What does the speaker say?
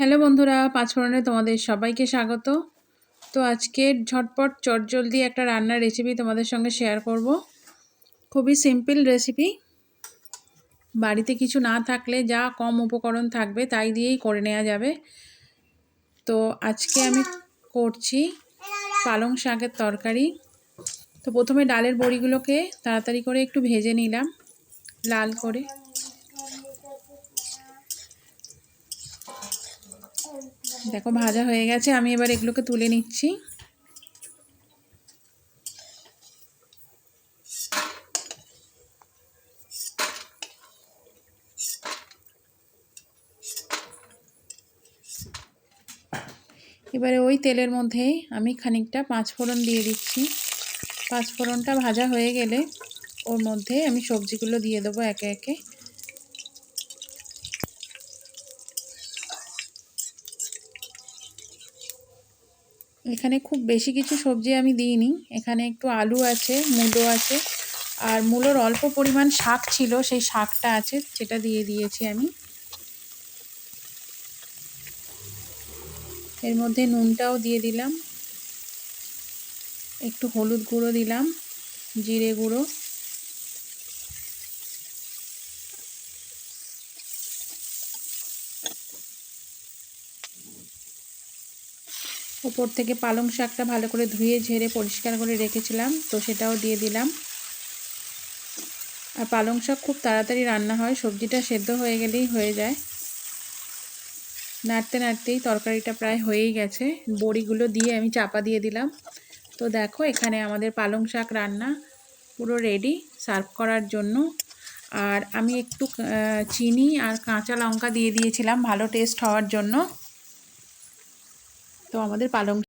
Hello বন্ধুরা, পাঁচফোড়নে তোমাদের সবাইকে স্বাগত। তো আজকে ঝটপট চটজলদি একটা রান্নার রেসিপি তোমাদের সঙ্গে শেয়ার করব। খুবই সিম্পল রেসিপি বাড়িতে কিছু না থাকলে যা কম উপকরণ থাকবে তাই দিয়েই করে নেওয়া যাবে। তো আজকে আমি করছি পালং শাকের তরকারি। তো প্রথমে ডালের বড়িগুলোকে তাড়াতাড়ি করে একটু ভেজে নিলাম, লাল করে। দেখো, ভাজা হয়ে গেছে। আমি এবার এগুলোকে তুলে নিচ্ছি। এবারে ওই তেলের মধ্যেই আমি খানিকটা পাঁচফোড়ন দিয়ে দিচ্ছি। পাঁচফোড়নটা ভাজা হয়ে গেলে ওর মধ্যে আমি সবজিগুলো দিয়ে দেবো একে একে। এখানে খুব বেশি কিছু সবজি আমি দিইনি। এখানে একটু আলু আছে, মুলো আছে, আর মুলোর অল্প পরিমাণ শাক ছিল, সেই শাকটা আছে, সেটা দিয়ে দিয়েছি আমি। এর মধ্যে নুনটাও দিয়ে দিলাম। একটু হলুদ গুঁড়ো দিলাম, জিরে গুঁড়ো। ওপর থেকে পালং শাকটা ভালো করে ধুয়ে, ঝেড়ে পরিষ্কার করে রেখেছিলাম, তো সেটাও দিয়ে দিলাম। আর পালং শাক খুব তাড়াতাড়ি রান্না হয়, সবজিটা সেদ্ধ হয়ে গেলেই হয়ে যায়। নাড়তে নাড়তেই তরকারিটা প্রায় হয়েই গেছে। বড়িগুলো দিয়ে আমি চাপা দিয়ে দিলাম। তো দেখো, এখানে আমাদের পালং শাক রান্না পুরো রেডি সার্ভ করার জন্য। আর আমি একটু চিনি আর কাঁচা লঙ্কা দিয়ে দিয়েছিলাম, ভালো টেস্ট হওয়ার জন্য। তো আমাদের পালং